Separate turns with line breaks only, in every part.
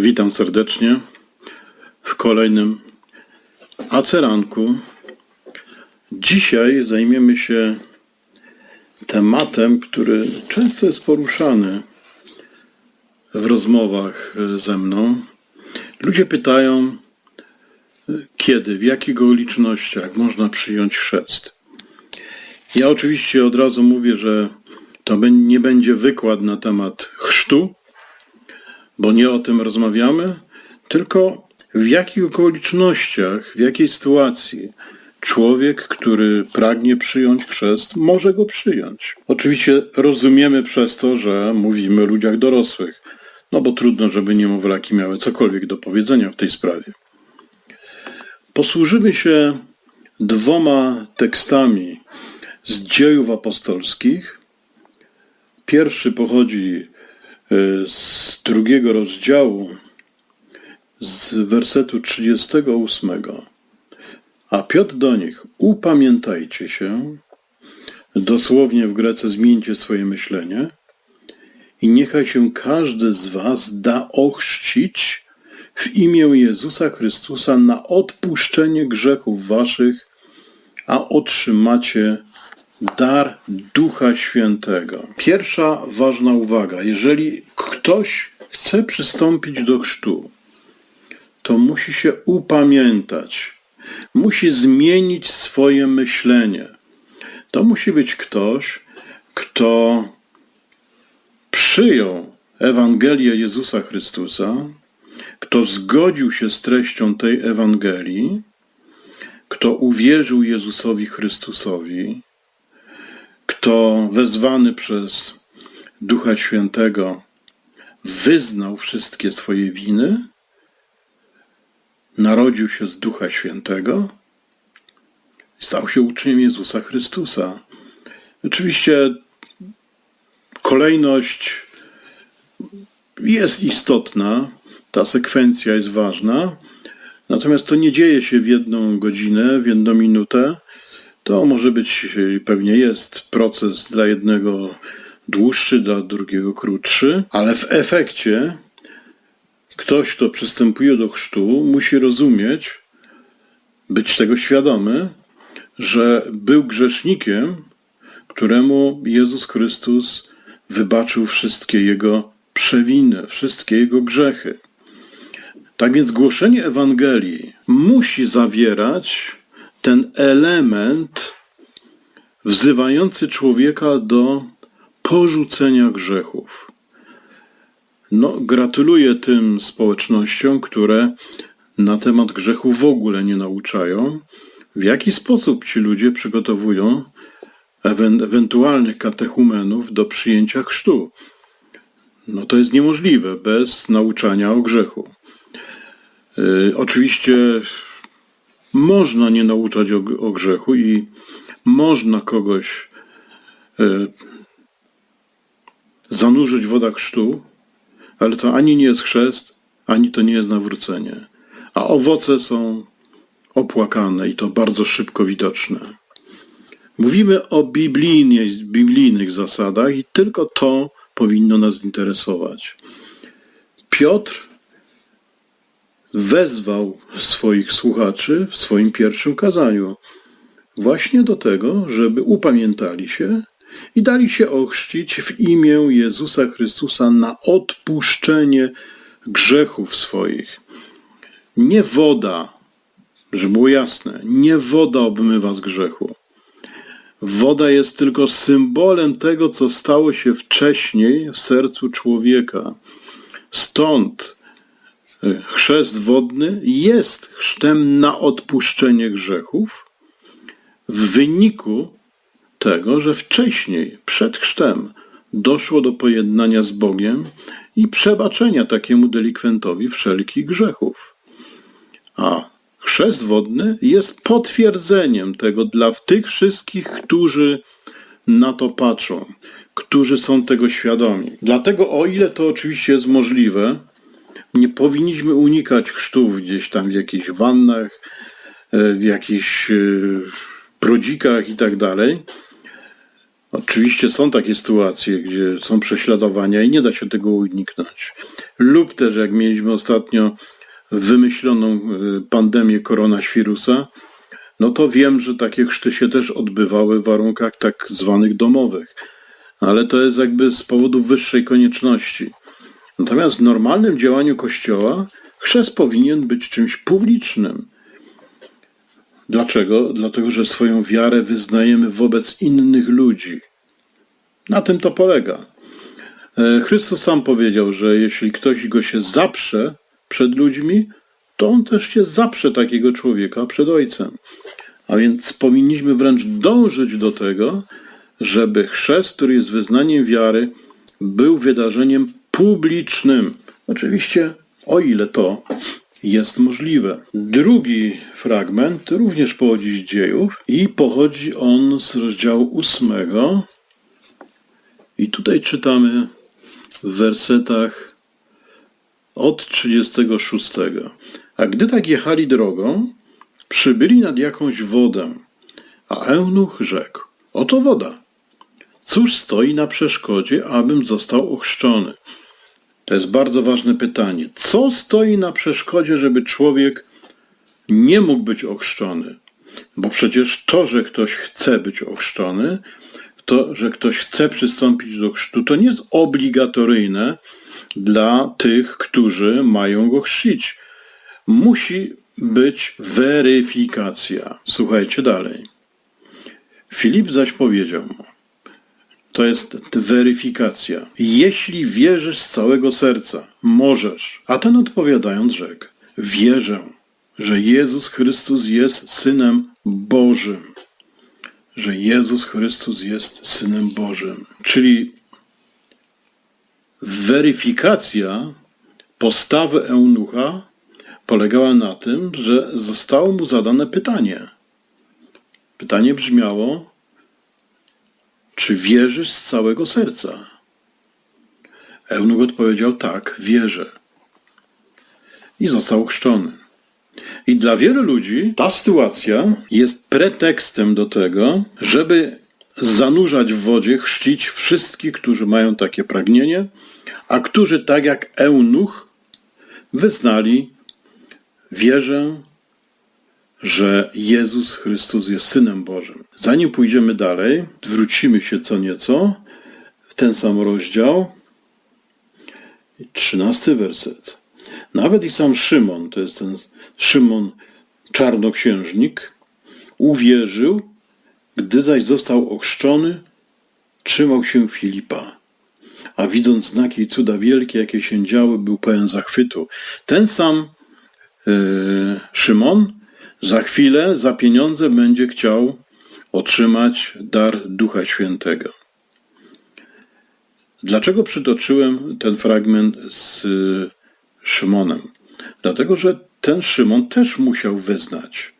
Witam serdecznie w kolejnym aceranku. Dzisiaj zajmiemy się tematem, który często jest poruszany w rozmowach ze mną. Ludzie pytają, kiedy, w jakich okolicznościach można przyjąć chrzest. Ja oczywiście od razu mówię, że to nie będzie wykład na temat chrztu, bo nie o tym rozmawiamy, tylko w jakich okolicznościach, w jakiej sytuacji człowiek, który pragnie przyjąć chrzest, może go przyjąć. Oczywiście rozumiemy przez to, że mówimy o ludziach dorosłych, no bo trudno, żeby niemowlaki miały cokolwiek do powiedzenia w tej sprawie. Posłużymy się dwoma tekstami z dziejów apostolskich. Pierwszy pochodzi z drugiego rozdziału, z wersetu 38. A Piotr do nich, upamiętajcie się, dosłownie w Grece zmieńcie swoje myślenie i niechaj się każdy z was da ochrzcić w imię Jezusa Chrystusa na odpuszczenie grzechów waszych, a otrzymacie dar Ducha Świętego. Pierwsza ważna uwaga. Jeżeli ktoś chce przystąpić do chrztu, to musi się upamiętać. Musi zmienić swoje myślenie. To musi być ktoś, kto przyjął Ewangelię Jezusa Chrystusa, kto zgodził się z treścią tej Ewangelii, kto uwierzył Jezusowi Chrystusowi, kto wezwany przez Ducha Świętego wyznał wszystkie swoje winy, narodził się z Ducha Świętego, stał się uczniem Jezusa Chrystusa. Oczywiście kolejność jest istotna, ta sekwencja jest ważna, natomiast to nie dzieje się w jedną godzinę, w jedną minutę. To może być, i pewnie jest, proces dla jednego dłuższy, dla drugiego krótszy, ale w efekcie ktoś, kto przystępuje do chrztu, musi rozumieć, być tego świadomy, że był grzesznikiem, któremu Jezus Chrystus wybaczył wszystkie jego przewiny, wszystkie jego grzechy. Tak więc głoszenie Ewangelii musi zawierać ten element wzywający człowieka do porzucenia grzechów. No, gratuluję tym społecznościom, które na temat grzechu w ogóle nie nauczają. W jaki sposób ci ludzie przygotowują ewen- ewentualnych katechumenów do przyjęcia chrztu? No to jest niemożliwe bez nauczania o grzechu. Yy, oczywiście można nie nauczać o, o grzechu i można kogoś yy, zanurzyć w wodach chrztu, ale to ani nie jest chrzest, ani to nie jest nawrócenie. A owoce są opłakane i to bardzo szybko widoczne. Mówimy o biblijnie, biblijnych zasadach i tylko to powinno nas interesować. Piotr wezwał swoich słuchaczy w swoim pierwszym kazaniu właśnie do tego, żeby upamiętali się i dali się ochrzcić w imię Jezusa Chrystusa na odpuszczenie grzechów swoich. Nie woda, żeby było jasne, nie woda obmywa z grzechu. Woda jest tylko symbolem tego, co stało się wcześniej w sercu człowieka. Stąd chrzest wodny jest chrztem na odpuszczenie grzechów w wyniku tego, że wcześniej, przed chrztem, doszło do pojednania z Bogiem i przebaczenia takiemu delikwentowi wszelkich grzechów. A chrzest wodny jest potwierdzeniem tego dla tych wszystkich, którzy na to patrzą, którzy są tego świadomi. Dlatego, o ile to oczywiście jest możliwe, nie powinniśmy unikać chrztów gdzieś tam w jakichś wannach, e, w jakichś e, prodzikach i tak dalej, Oczywiście są takie sytuacje, gdzie są prześladowania i nie da się tego uniknąć. Lub też, jak mieliśmy ostatnio wymyśloną y, pandemię koronawirusa, no to wiem, że takie chrzty się też odbywały w warunkach tak zwanych domowych. Ale to jest jakby z powodu wyższej konieczności. Natomiast w normalnym działaniu Kościoła chrzest powinien być czymś publicznym. Dlaczego? Dlatego, że swoją wiarę wyznajemy wobec innych ludzi. Na tym to polega. E, Chrystus sam powiedział, że jeśli ktoś go się zaprze przed ludźmi, to on też się zaprze takiego człowieka przed Ojcem. A więc powinniśmy wręcz dążyć do tego, żeby chrzest, który jest wyznaniem wiary, był wydarzeniem publicznym. Oczywiście, o ile to jest możliwe. Drugi fragment również pochodzi z dziejów i pochodzi on z rozdziału ósmego. I tutaj czytamy w wersetach od 36. A gdy tak jechali drogą, przybyli nad jakąś wodę, a eunuch rzekł, oto woda. Cóż stoi na przeszkodzie, abym został ochrzczony? To jest bardzo ważne pytanie. Co stoi na przeszkodzie, żeby człowiek nie mógł być ochrzczony? Bo przecież to, że ktoś chce być ochrzczony, to, że ktoś chce przystąpić do chrztu, to nie jest obligatoryjne dla tych, którzy mają go chrzcić. Musi być weryfikacja. Słuchajcie dalej. Filip zaś powiedział mu, to jest weryfikacja. Jeśli wierzysz z całego serca, możesz. A ten odpowiadając rzekł, wierzę, że Jezus Chrystus jest Synem Bożym. Że Jezus Chrystus jest Synem Bożym. Czyli weryfikacja postawy eunucha polegała na tym, że zostało mu zadane pytanie. Pytanie brzmiało, czy wierzysz z całego serca? Eunuch odpowiedział tak, wierzę. I został chrzczony. I dla wielu ludzi ta sytuacja jest pretekstem do tego, żeby zanurzać w wodzie, chrzcić wszystkich, którzy mają takie pragnienie, a którzy tak jak eunuch wyznali wierzę, że Jezus Chrystus jest Synem Bożym. Zanim pójdziemy dalej, wrócimy się co nieco w ten sam rozdział. Trzynasty werset. Nawet i sam Szymon, to jest ten Szymon czarnoksiężnik, uwierzył, gdy zaś został ochrzczony, trzymał się Filipa. A widząc znaki i cuda wielkie, jakie się działy, był pełen zachwytu. Ten sam yy, Szymon za chwilę, za pieniądze będzie chciał otrzymać dar Ducha Świętego. Dlaczego przytoczyłem ten fragment z y, Szymonem? Dlatego, że ten Szymon też musiał wyznać,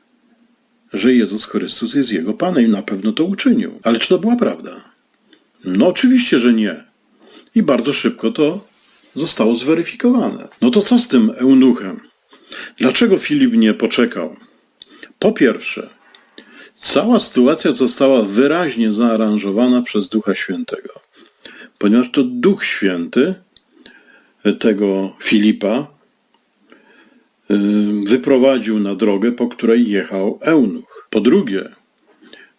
że Jezus Chrystus jest jego Panem i na pewno to uczynił. Ale czy to była prawda? No oczywiście, że nie. I bardzo szybko to zostało zweryfikowane. No to co z tym eunuchem? Dlaczego Filip nie poczekał? Po pierwsze, cała sytuacja została wyraźnie zaaranżowana przez Ducha Świętego, ponieważ to Duch Święty tego Filipa wyprowadził na drogę, po której jechał eunuch. Po drugie,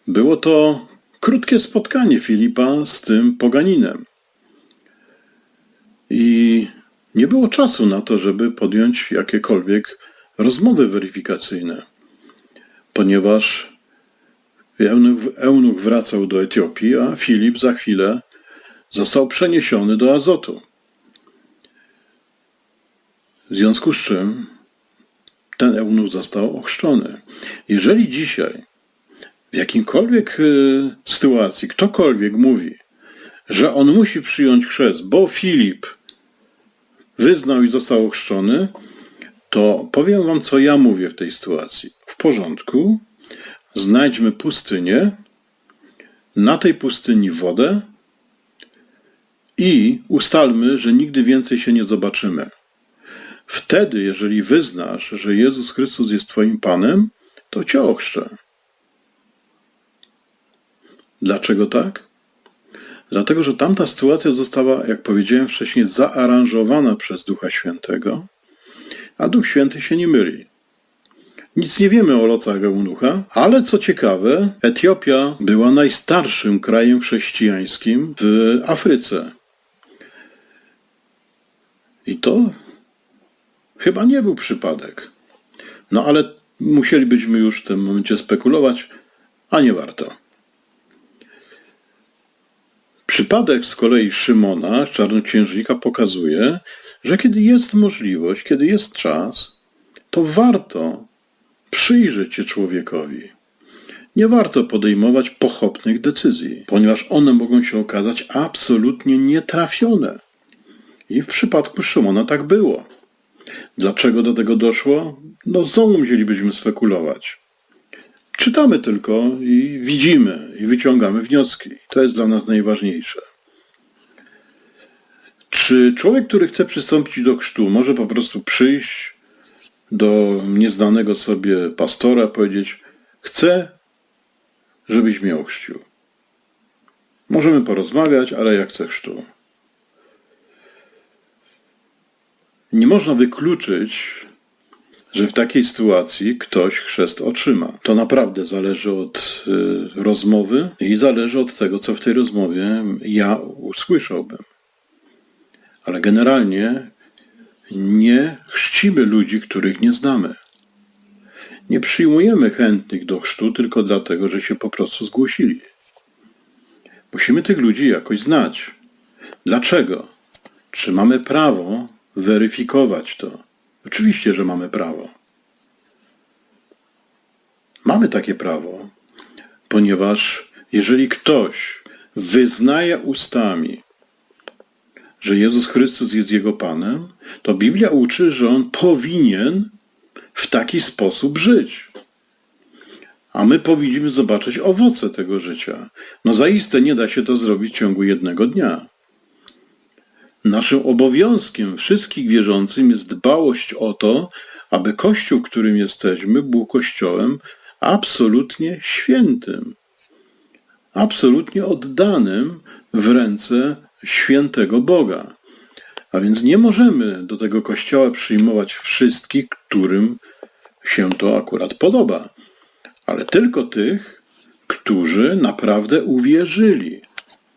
było to krótkie spotkanie Filipa z tym poganinem. I nie było czasu na to, żeby podjąć jakiekolwiek rozmowy weryfikacyjne ponieważ eunuch, wracał do Etiopii, a Filip za chwilę został przeniesiony do Azotu. W związku z czym ten eunuch został ochrzczony. Jeżeli dzisiaj w jakimkolwiek y, sytuacji ktokolwiek mówi, że on musi przyjąć chrzest, bo Filip wyznał i został ochrzczony, to powiem wam, co ja mówię w tej sytuacji. Porządku, znajdźmy pustynię, na tej pustyni wodę i ustalmy, że nigdy więcej się nie zobaczymy. Wtedy, jeżeli wyznasz, że Jezus Chrystus jest Twoim Panem, to Cię ochrzczę. Dlaczego tak? Dlatego, że tamta sytuacja została, jak powiedziałem wcześniej, zaaranżowana przez Ducha Świętego, a Duch Święty się nie myli. Nic nie wiemy o losach eunucha, ale co ciekawe, Etiopia była najstarszym krajem chrześcijańskim w Afryce. I to chyba nie był przypadek. No ale musielibyśmy już w tym momencie spekulować, a nie warto. Przypadek z kolei Szymona, czarnoksiężnika, pokazuje, że kiedy jest możliwość, kiedy jest czas, to warto przyjrzeć się człowiekowi. Nie warto podejmować pochopnych decyzji, ponieważ one mogą się okazać absolutnie nietrafione. I w przypadku Szymona tak było. Dlaczego do tego doszło? No znowu musielibyśmy spekulować. Czytamy tylko i widzimy i wyciągamy wnioski. To jest dla nas najważniejsze. Czy człowiek, który chce przystąpić do chrztu, może po prostu przyjść do nieznanego sobie pastora, powiedzieć: Chcę, żebyś mnie ochrzcił. Możemy porozmawiać, ale ja chcę chrztu. Nie można wykluczyć, że w takiej sytuacji ktoś chrzest otrzyma. To naprawdę zależy od y, rozmowy i zależy od tego, co w tej rozmowie ja usłyszałbym. Ale generalnie nie chrzcimy ludzi, których nie znamy. Nie przyjmujemy chętnych do chrztu tylko dlatego, że się po prostu zgłosili. Musimy tych ludzi jakoś znać. Dlaczego? Czy mamy prawo weryfikować to? Oczywiście, że mamy prawo. Mamy takie prawo, ponieważ jeżeli ktoś wyznaje ustami, że Jezus Chrystus jest Jego Panem, to Biblia uczy, że On powinien w taki sposób żyć. A my powinniśmy zobaczyć owoce tego życia. No zaiste nie da się to zrobić w ciągu jednego dnia. Naszym obowiązkiem wszystkich wierzącym jest dbałość o to, aby Kościół, którym jesteśmy, był Kościołem absolutnie świętym, absolutnie oddanym w ręce świętego Boga. A więc nie możemy do tego Kościoła przyjmować wszystkich, którym się to akurat podoba, ale tylko tych, którzy naprawdę uwierzyli.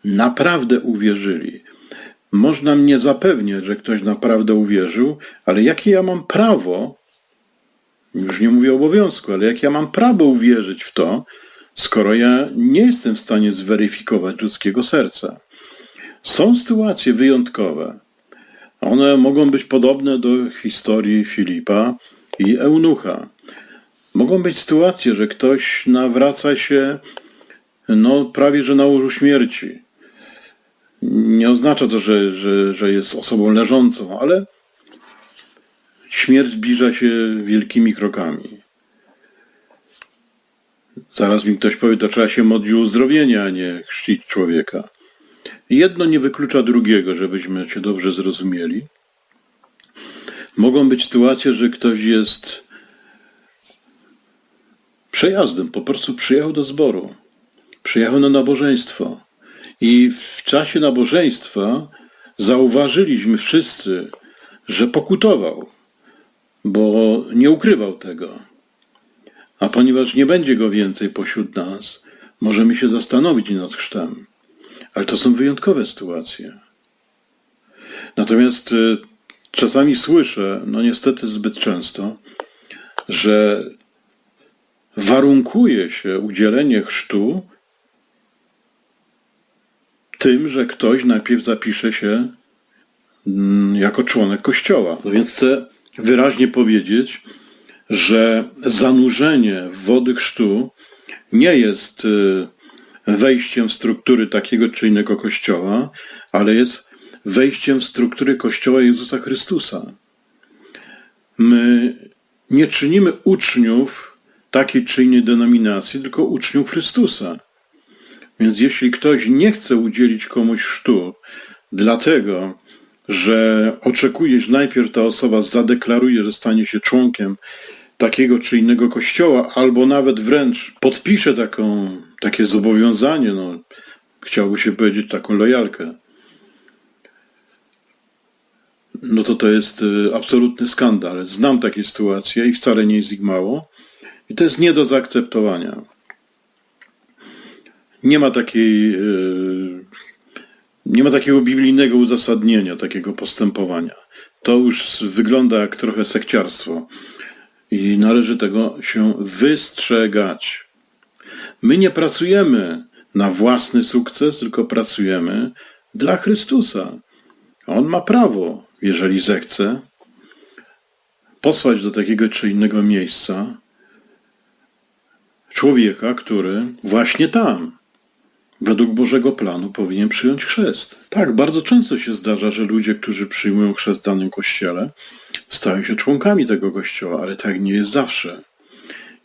Naprawdę uwierzyli. Można mnie zapewniać, że ktoś naprawdę uwierzył, ale jakie ja mam prawo, już nie mówię obowiązku, ale jak ja mam prawo uwierzyć w to, skoro ja nie jestem w stanie zweryfikować ludzkiego serca? Są sytuacje wyjątkowe. One mogą być podobne do historii Filipa i Eunucha. Mogą być sytuacje, że ktoś nawraca się no, prawie że na łożu śmierci nie oznacza to, że, że, że jest osobą leżącą, ale śmierć zbliża się wielkimi krokami. Zaraz mi ktoś powie, to trzeba się modlić o uzdrowienie, a nie chrzcić człowieka. Jedno nie wyklucza drugiego, żebyśmy się dobrze zrozumieli. Mogą być sytuacje, że ktoś jest przejazdem, po prostu przyjechał do zboru, przyjechał na nabożeństwo, i w czasie nabożeństwa zauważyliśmy wszyscy, że pokutował, bo nie ukrywał tego. A ponieważ nie będzie go więcej pośród nas, możemy się zastanowić nad chrztem. Ale to są wyjątkowe sytuacje. Natomiast y, czasami słyszę, no niestety zbyt często, że warunkuje się udzielenie chrztu tym, że ktoś najpierw zapisze się mm, jako członek kościoła. No więc chcę wyraźnie powiedzieć, że zanurzenie w wody chrztu nie jest y, wejściem w struktury takiego czy innego kościoła, ale jest wejściem w struktury kościoła Jezusa Chrystusa. My nie czynimy uczniów takiej czy innej denominacji, tylko uczniów Chrystusa. Więc jeśli ktoś nie chce udzielić komuś chrztu, dlatego, że oczekuje, że najpierw ta osoba zadeklaruje, że stanie się członkiem takiego czy innego kościoła, albo nawet wręcz podpisze taką, takie zobowiązanie, no, chciałby się powiedzieć taką lojalkę, no to to jest y, absolutny skandal. Znam takie sytuacje i wcale nie jest ich mało. I to jest nie do zaakceptowania. Nie ma takiej, y, nie ma takiego biblijnego uzasadnienia takiego postępowania. To już wygląda jak trochę sekciarstwo i należy tego się wystrzegać. My nie pracujemy na własny sukces, tylko pracujemy dla Chrystusa. On ma prawo, jeżeli zechce, posłać do takiego czy innego miejsca człowieka, który właśnie tam, według Bożego planu, powinien przyjąć chrzest. Tak, bardzo często się zdarza, że ludzie, którzy przyjmują chrzest w danym kościele, stają się członkami tego kościoła, ale tak nie jest zawsze.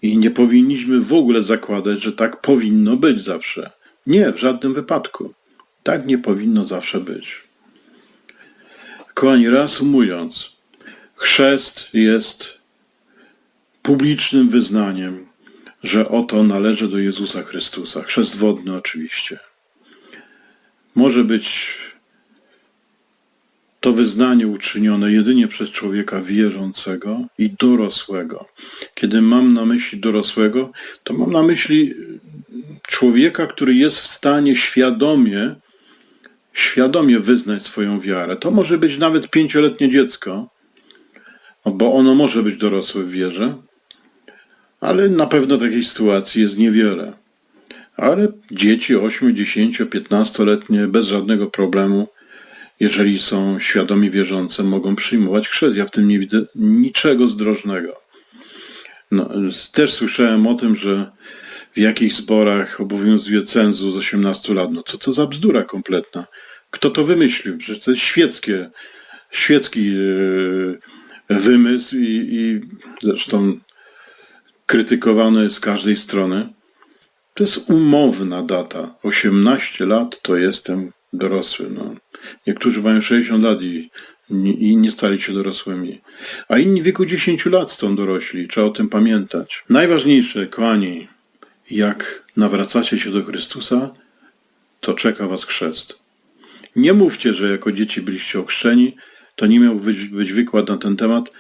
I nie powinniśmy w ogóle zakładać, że tak powinno być zawsze. Nie, w żadnym wypadku. Tak nie powinno zawsze być. Kochani, reasumując, chrzest jest publicznym wyznaniem, że oto należy do Jezusa Chrystusa. Chrzest wodny oczywiście. Może być to wyznanie uczynione jedynie przez człowieka wierzącego i dorosłego. Kiedy mam na myśli dorosłego, to mam na myśli człowieka, który jest w stanie świadomie, świadomie wyznać swoją wiarę. To może być nawet pięcioletnie dziecko, bo ono może być dorosłe w wierze, ale na pewno takich sytuacji jest niewiele. Ale dzieci 8, 10, 15-letnie bez żadnego problemu, jeżeli są świadomi wierzące, mogą przyjmować chrzest. Ja w tym nie widzę niczego zdrożnego. No, też słyszałem o tym, że w jakich zborach obowiązuje cenzus 18 lat. No co to za bzdura kompletna? Kto to wymyślił? To jest świeckie, świecki yy, wymysł i, i zresztą krytykowany z każdej strony. To jest umowna data. 18 lat to jestem dorosły. No. Niektórzy mają 60 lat i, i nie stali się dorosłymi. A inni w wieku 10 lat są dorośli. Trzeba o tym pamiętać. Najważniejsze, kochani, jak nawracacie się do Chrystusa, to czeka was chrzest. Nie mówcie, że jako dzieci byliście ochrzczeni, to nie miał być, być wykład na ten temat,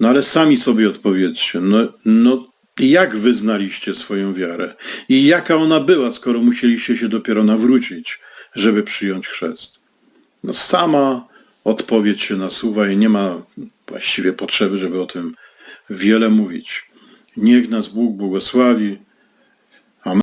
no ale sami sobie odpowiedzcie. No, no jak wyznaliście swoją wiarę? I jaka ona była, skoro musieliście się dopiero nawrócić, żeby przyjąć chrzest? No sama odpowiedź się nasuwa i nie ma właściwie potrzeby, żeby o tym wiele mówić. Niech nas Bóg błogosławi